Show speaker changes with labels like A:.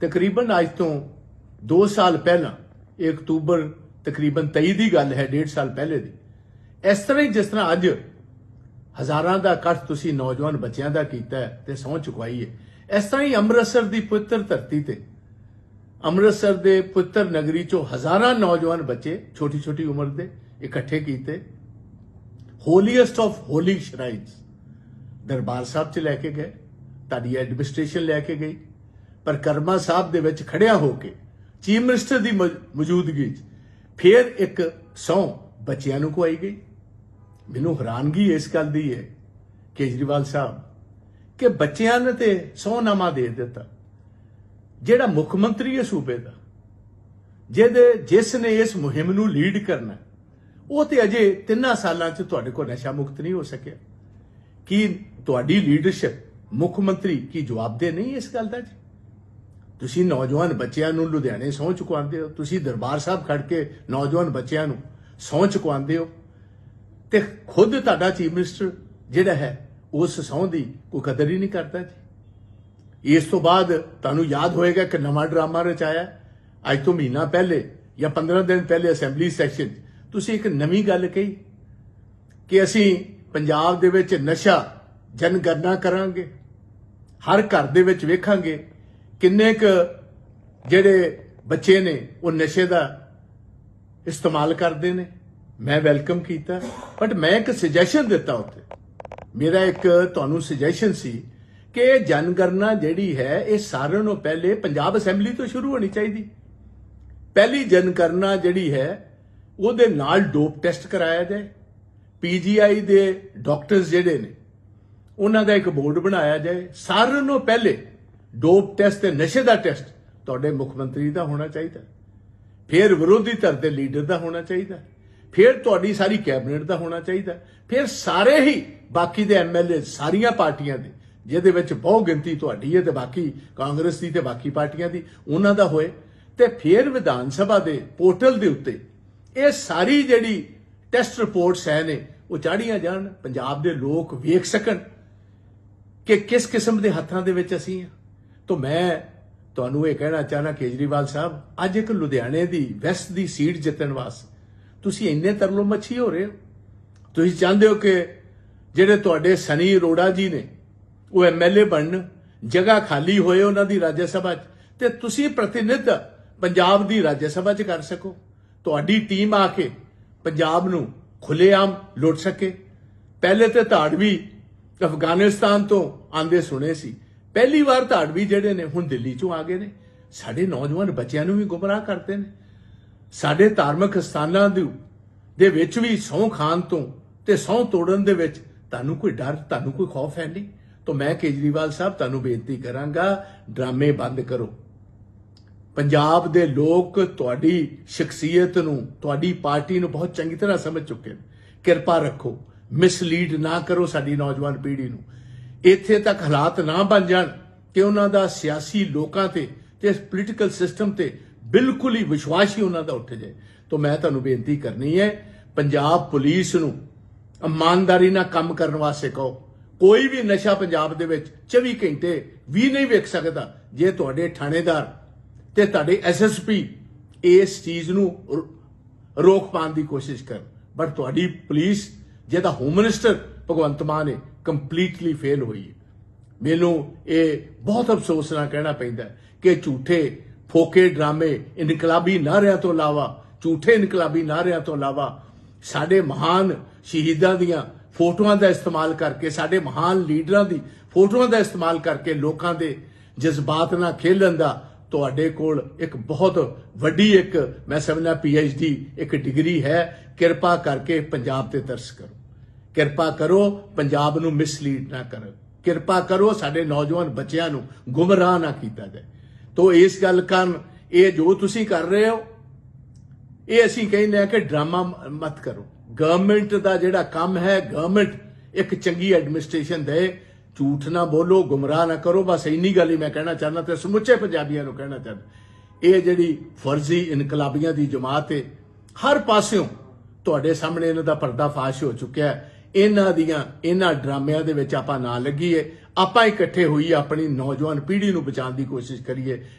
A: ਤਕਰੀਬਨ ਅੱਜ ਤੋਂ 2 ਸਾਲ ਪਹਿਲਾਂ, ਇਹ ਅਕਤੂਬਰ ਤਕਰੀਬਨ 23 ਦੀ ਗੱਲ ਹੈ 1.5 ਸਾਲ ਪਹਿਲੇ ਦੀ। ਇਸ ਤਰ੍ਹਾਂ ਹੀ ਜਿਸ ਤਰ੍ਹਾਂ ਅੱਜ ਹਜ਼ਾਰਾਂ ਦਾ ਇਕੱਠ ਤੁਸੀਂ ਨੌਜਵਾਨ ਬੱਚਿਆਂ ਦਾ ਕੀਤਾ ਹੈ ਤੇ ਸਹੁੰ ਚੁਕਵਾਈ ਹੈ। ਇਸ ਤਰ੍ਹਾਂ ਹੀ ਅੰਮ੍ਰਿਤਸਰ ਦੀ ਪਵਿੱਤਰ ਧਰਤੀ ਤੇ, ਅੰਮ੍ਰਿਤਸਰ ਦੇ ਪੁੱਤਰ ਨਗਰੀ ਚੋਂ ਹਜ਼ਾਰਾਂ ਨੌਜਵਾਨ ਬੱਚੇ ਛੋਟੀ ਛੋਟੀ ਉਮਰ ਦੇ ਇਕੱਠੇ ਕੀਤੇ। ਹੋਲੀਐਸਟ ਆਫ ਹੋਲੀ ਸ਼ਰਾਈਨਸ ਦਰਬਾਰ ਸਾਹਿਬ ਚ ਲੈ ਕੇ ਗਏ, ਤੁਹਾਡੀ ਐਡਮਿਨਿਸਟ੍ਰੇਸ਼ਨ ਲੈ ਕੇ ਗਈ। ਪਰਕਰਮਾ ਸਾਹਿਬ ਦੇ ਵਿੱਚ ਖੜਿਆ ਹੋ ਕੇ ਚੀਫ ਮਿਨਿਸਟਰ ਦੀ ਮੌ- ਮੌਜੂਦਗੀ 'ਚ ਫਿਰ ਇੱਕ ਸੌ ਬੱਚਿਆਂ ਨੂੰ ਖਵਾਈ ਗਈ। ਮੈਨੂੰ ਹੈਰਾਨਗੀ ਇਸ ਗੱਲ ਦੀ ਹੈ, ਕੇਜਰੀਵਾਲ ਸਾਹਿਬ, ਕਿ ਬੱਚਿਆਂ ਨੇ ਤੇ ਸਹੁੰਨਾਮਾ ਦੇ ਦਿੱਤਾ। ਜਿਹੜਾ ਮੁੱਖ ਮੰਤਰੀ ਹੈ ਸੂਬੇ ਦਾ, ਜਿਹਦੇ, ਜਿਸ ਨੇ ਇਸ ਮੁਹਿੰਮ ਨੂੰ ਲੀਡ ਕਰਨਾ, ਉਹ ਤੇ ਅਜੇ ਤਿੰਨਾਂ ਸਾਲਾਂ 'ਚ ਤੁਹਾਡੇ ਕੋਲ ਨਸ਼ਾ ਮੁਕਤ ਨਹੀਂ ਹੋ ਸਕਿਆ। ਕੀ ਤੁਹਾਡੀ ਲੀਡਰਸ਼ਿਪ ਮੁੱਖ ਮੰਤਰੀ ਕੀ ਜਵਾਬਦੇ ਨਹੀਂ ਇਸ ਗੱਲ ਦਾ ਜੀ? ਤੁਸੀਂ ਨੌਜਵਾਨ ਬੱਚਿਆਂ ਨੂੰ ਲੁਧਿਆਣੇ ਸਹੁੰ ਚੁਕਵਾਉਂਦੇ ਹੋ, ਤੁਸੀਂ ਦਰਬਾਰ ਸਾਹਿਬ ਖੜ ਕੇ ਨੌਜਵਾਨ ਬੱਚਿਆਂ ਨੂੰ ਸਹੁੰ ਚੁਕਵਾਉਂਦੇ ਹੋ ਤੇ ਖੁਦ ਤੁਹਾਡਾ ਚੀਫ ਮਿਨਿਸਟਰ ਜਿਹੜਾ ਹੈ, ਉਸ ਸਹੁੰ ਦੀ ਕੋਈ ਕਦਰ ਹੀ ਨਹੀਂ ਕਰਦਾ ਜੀ। ਇਸ ਤੋਂ ਬਾਅਦ ਤੁਹਾਨੂੰ ਯਾਦ ਹੋਏਗਾ ਕਿ ਨਵਾਂ ਡਰਾਮਾ ਰਚਾਇਆ। ਅੱਜ ਤੋਂ ਮਹੀਨਾ ਪਹਿਲੇ ਜਾਂ 15 ਦਿਨ ਪਹਿਲੇ ਅਸੈਂਬਲੀ ਸੈਸ਼ਨ 'ਚ ਤੁਸੀਂ ਇੱਕ ਨਵੀਂ ਗੱਲ ਕਹੀ ਕਿ ਅਸੀਂ ਪੰਜਾਬ ਦੇ ਵਿੱਚ ਨਸ਼ਾ ਜਨਗਣਨਾ ਕਰਾਂਗੇ, ਹਰ ਘਰ ਦੇ ਵਿੱਚ ਵੇਖਾਂਗੇ। ਕਿੰਨੇ ਕੁ ਜਿਹੜੇ ਬੱਚੇ ਨੇ, ਉਹ ਨਸ਼ੇ ਦਾ ਇਸਤੇਮਾਲ ਕਰਦੇ ਨੇ? ਮੈਂ ਵੈਲਕਮ ਕੀਤਾ। ਬਟ ਮੈਂ ਇੱਕ ਸੁਜੈਸ਼ਨ ਦਿੱਤਾ ਉੱਥੇ। ਮੇਰਾ ਇੱਕ ਤੁਹਾਨੂੰ ਸੁਜੈਸ਼ਨ ਸੀ ਕਿ ਇਹ ਜਨਗਣਨਾ ਜਿਹੜੀ ਹੈ, ਇਹ ਸਾਰਿਆਂ ਨੂੰ ਪਹਿਲੇ ਪੰਜਾਬ ਅਸੈਂਬਲੀ ਤੋਂ ਸ਼ੁਰੂ ਹੋਣੀ ਚਾਹੀਦੀ। ਪਹਿਲੀ ਜਨਗਣਨਾ ਜਿਹੜੀ ਹੈ, ਉਹਦੇ ਨਾਲ ਡੋਪ ਟੈਸਟ ਕਰਾਇਆ ਜਾਏ। ਪੀਜੀਆਈ ਦੇ ਡਾਕਟਰਸ ਜਿਹੜੇ ਨੇ, ਉਹਨਾਂ ਦਾ ਇੱਕ ਬੋਰਡ ਬਣਾਇਆ ਜਾਏ। ਸਾਰਿਆਂ ਨੂੰ ਪਹਿਲੇ ਡੋਪ ਟੈਸਟ ਤੇ ਨਸ਼ੇ ਦਾ ਟੈਸਟ, ਤੁਹਾਡੇ ਮੁੱਖ ਮੰਤਰੀ ਦਾ ਹੋਣਾ ਚਾਹੀਦਾ। ਫਿਰ ਵਿਰੋਧੀ ਧਿਰ ਦੇ ਲੀਡਰ ਦਾ ਹੋਣਾ ਚਾਹੀਦਾ। ਫਿਰ ਤੁਹਾਡੀ ਸਾਰੀ ਕੈਬਨਿਟ ਦਾ ਹੋਣਾ ਚਾਹੀਦਾ। ਫਿਰ ਸਾਰੇ ਹੀ ਬਾਕੀ ਦੇ ਐਮਐਲਏ ਸਾਰੀਆਂ ਪਾਰਟੀਆਂ ਦੇ, ਜਿਹਦੇ ਵਿੱਚ ਬਹੁ ਗਿਣਤੀ ਤੁਹਾਡੀ ਹੈ ਤੇ ਬਾਕੀ ਕਾਂਗਰਸ ਦੀ ਤੇ ਬਾਕੀ ਪਾਰਟੀਆਂ ਦੀ, ਉਹਨਾਂ ਦਾ ਹੋਏ। ਤੇ ਫਿਰ ਵਿਧਾਨ ਸਭਾ ਦੇ ਪੋਰਟਲ ਦੇ ਉੱਤੇ ਇਹ ਸਾਰੀ ਜਿਹੜੀ ਟੈਸਟ ਰਿਪੋਰਟਸ ਹੈ ਨੇ, ਉਹ ਚਾੜੀਆਂ ਜਾਣ। ਪੰਜਾਬ ਦੇ ਲੋਕ ਵੇਖ ਸਕਣ ਕਿ ਕਿਸ ਕਿਸਮ ਦੇ ਹੱਥਾਂ ਦੇ ਵਿੱਚ ਅਸੀਂ ਆ ਤਾਂ ਮੈਂ ਤੁਹਾਨੂੰ ਇਹ ਕਹਿਣਾ ਚਾਹਨਾ ਕੇਜਰੀਵਾਲ ਸਾਹਿਬ, ਅੱਜ ਇੱਕ ਲੁਧਿਆਣੇ ਦੀ ਵੈਸਟ ਦੀ ਸੀਟ ਜਿੱਤਣ ਵਾਸਤੇ ਤੁਸੀਂ ਇੰਨੇ ਤਰਲੋ ਮੱਛੀ ਹੋ ਰਹੇ ਹੋ। ਤੁਸੀਂ ਚਾਹੁੰਦੇ ਹੋ ਕਿ ਜਿਹੜੇ ਤੁਹਾਡੇ ਸਨੀ ਅਰੋੜਾ ਜੀ ਨੇ, ਉਹ ਐਮਐਲਏ ਬਣਨ, ਜਗ੍ਹਾ ਖਾਲੀ ਹੋਏ ਉਹਨਾਂ ਦੀ ਰਾਜ ਸਭਾ 'ਚ, ਤੇ ਤੁਸੀਂ ਪ੍ਰਤੀਨਿਧ ਪੰਜਾਬ ਦੀ ਰਾਜ ਸਭਾ 'ਚ ਕਰ ਸਕੋ। ਤੁਹਾਡੀ ਟੀਮ ਆ ਕੇ ਪੰਜਾਬ ਨੂੰ ਖੁੱਲੇਆਮ ਲੁੱਟ ਸਕੇ। ਪਹਿਲੇ ਤੇ ਧਾੜਵੀ ਅਫਗਾਨਿਸਤਾਨ ਤੋਂ ਆਂਦੇ ਸੁਣੇ ਸੀ। ਪਹਿਲੀ ਵਾਰ ਧਾੜਵੀ ਜਿਹੜੇ ਨੇ ਹੁਣ ਦਿੱਲੀ ਚੋਂ ਆ ਗਏ ਨੇ। ਸਾਡੇ ਨੌਜਵਾਨ ਬੱਚਿਆਂ ਨੂੰ ਵੀ ਗੁੰਮਰਾਹ ਕਰਦੇ ਨੇ। ਸਾਡੇ ਧਾਰਮਿਕ ਸਥਾਨਾਂ ਦੇ ਦੇ ਵਿੱਚ ਵੀ ਸਹੁੰ ਖਾਨ ਤੋਂ ਤੇ ਸਹੁੰ ਤੋੜਨ ਦੇ ਵਿੱਚ ਤੁਹਾਨੂੰ ਕੋਈ ਡਰ, ਤੁਹਾਨੂੰ ਕੋਈ ਖੌਫ ਹੈ ਨਹੀਂ। ਤਾਂ ਮੈਂ ਕੇਜਰੀਵਾਲ ਸਾਹਿਬ, ਤੁਹਾਨੂੰ ਬੇਨਤੀ ਕਰਾਂਗਾ, ਡਰਾਮੇ ਬੰਦ ਕਰੋ। ਪੰਜਾਬ ਦੇ ਲੋਕ ਤੁਹਾਡੀ ਸ਼ਖਸੀਅਤ ਨੂੰ, ਤੁਹਾਡੀ ਪਾਰਟੀ ਨੂੰ ਬਹੁਤ ਚੰਗੀ ਤਰ੍ਹਾਂ ਸਮਝ ਚੁੱਕੇ ਨੇ। ਕਿਰਪਾ ਰੱਖੋ ਮਿਸਲੀਡ ਨਾ ਕਰੋ ਸਾਡੀ ਨੌਜਵਾਨ ਪੀੜ੍ਹੀ ਨੂੰ। ਇੱਥੇ ਤੱਕ ਹਾਲਾਤ ਨਾ ਬਣ ਜਾਣ ਕਿ ਉਹਨਾਂ ਦਾ ਸਿਆਸੀ ਲੋਕਾਂ ਤੇ ਤੇ ਪੋਲੀਟੀਕਲ ਸਿਸਟਮ ਤੇ ਬਿਲਕੁਲ ਹੀ ਵਿਸ਼ਵਾਸ ਹੀ ਉਹਨਾਂ ਦਾ ਉੱਠ ਜਾਏ। ਤਾਂ ਮੈਂ ਤੁਹਾਨੂੰ ਬੇਨਤੀ ਕਰਨੀ ਹੈ, ਪੰਜਾਬ ਪੁਲਿਸ ਨੂੰ ਇਮਾਨਦਾਰੀ ਨਾਲ ਕੰਮ ਕਰਨ ਵਾਸਤੇ ਕਹੋ। ਕੋਈ ਵੀ ਨਸ਼ਾ ਪੰਜਾਬ ਦੇ ਵਿੱਚ 24 ਘੰਟੇ ਵੀ ਨਹੀਂ ਵੇਖ ਸਕਦਾ ਜੇ ਤੁਹਾਡੇ ਥਾਣੇਦਾਰ ਤੇ ਤੁਹਾਡੇ ਐਸਐਸਪੀ ਇਸ ਚੀਜ਼ ਨੂੰ ਰੋਕ ਪਾਉਣ ਦੀ ਕੋਸ਼ਿਸ਼ ਕਰਨ। ਬਟ ਤੁਹਾਡੀ ਪੁਲਿਸ ਜਿਹਦਾ ਹੋਮ ਮਿਨਿਸਟਰ ਭਗਵੰਤ ਮਾਨ ਨੇ ਕੰਪਲੀਟਲੀ ਫੇਲ ਹੋਈ ਹੈ। ਮੈਨੂੰ ਇਹ ਬਹੁਤ ਅਫਸੋਸ ਨਾਲ ਕਹਿਣਾ ਪੈਂਦਾ ਕਿ ਝੂਠੇ, ਫੋਕੇ ਡਰਾਮੇ ਇਨਕਲਾਬੀ ਨਾਰਿਆਂ ਤੋਂ ਇਲਾਵਾ, ਝੂਠੇ ਇਨਕਲਾਬੀ ਨਾਰਿਆਂ ਤੋਂ ਇਲਾਵਾ ਸਾਡੇ ਮਹਾਨ ਸ਼ਹੀਦਾਂ ਦੀਆਂ ਫੋਟੋਆਂ ਦਾ ਇਸਤੇਮਾਲ ਕਰਕੇ, ਸਾਡੇ ਮਹਾਨ ਲੀਡਰਾਂ ਦੀ ਫੋਟੋਆਂ ਦਾ ਇਸਤੇਮਾਲ ਕਰਕੇ ਲੋਕਾਂ ਦੇ ਜਜ਼ਬਾਤ ਨਾਲ ਖੇਲਣ ਦਾ ਤੁਹਾਡੇ ਕੋਲ ਇੱਕ ਬਹੁਤ ਵੱਡੀ ਇੱਕ, ਮੈਂ ਸਮਝਦਾ ਡੀ ਇੱਕ ਡਿਗਰੀ ਹੈ। ਕਿਰਪਾ ਕਰਕੇ ਪੰਜਾਬ ਤੇ ਤਰਸ ਕਰੋ। ਕਿਰਪਾ ਕਰੋ, ਪੰਜਾਬ ਨੂੰ ਮਿਸਲੀਡ ਨਾ ਕਰੋ। ਕਿਰਪਾ ਕਰੋ ਸਾਡੇ ਨੌਜਵਾਨ ਬੱਚਿਆਂ ਨੂੰ ਗੁੰਮਰਾਹ ਨਾ ਕੀਤਾ ਜਾਏ। ਤੋ ਇਸ ਗੱਲ ਕਾਰਨ ਇਹ ਜੋ ਤੁਸੀਂ ਕਰ ਰਹੇ ਹੋ, ਇਹ ਅਸੀਂ ਕਹਿੰਦੇ ਆ ਕਿ ਡਰਾਮਾ ਮ- ਮਤ ਕਰੋ। ਗਵਰਨਮੈਂਟ ਦਾ ਜਿਹੜਾ ਕੰਮ ਹੈ ਗਵਰਨਮੈਂਟ ਇੱਕ ਚੰਗੀ ਐਡਮਿਨਿਸਟ੍ਰੇਸ਼ਨ ਦੇ, ਝੂਠ ਨਾ ਬੋਲੋ, ਗੁੰਮਰਾਹ ਨਾ ਕਰੋ। ਬਸ ਇੰਨੀ ਗੱਲ ਹੀ ਮੈਂ ਕਹਿਣਾ ਚਾਹੁੰਦਾ ਤੇ ਸਮੁੱਚੇ ਪੰਜਾਬੀਆਂ ਨੂੰ ਕਹਿਣਾ ਚਾਹੁੰਦਾ। ਇਹ ਜਿਹੜੀ ਫਰਜ਼ੀ ਇਨਕਲਾਬੀਆਂ ਦੀ ਜਮਾਤ ਹੈ ਹਰ ਪਾਸਿਓਂ ਤੁਹਾਡੇ ਸਾਹਮਣੇ ਇਹਨਾਂ ਦਾ ਪਰਦਾਫਾਸ਼ ਹੋ ਚੁੱਕਿਆ ਹੈ। ਇਹਨਾਂ ਦੀਆਂ, ਇਹਨਾਂ ਡਰਾਮਿਆਂ ਦੇ ਵਿੱਚ ਆਪਾਂ ਨਾ ਲੱਗੀਏ। ਆਪਾਂ ਇਕੱਠੇ ਹੋਈਏ ਆਪਣੀ ਨੌਜਵਾਨ ਪੀੜ੍ਹੀ ਨੂੰ ਬਚਾਉਣ ਦੀ ਕੋਸ਼ਿਸ਼ ਕਰੀਏ।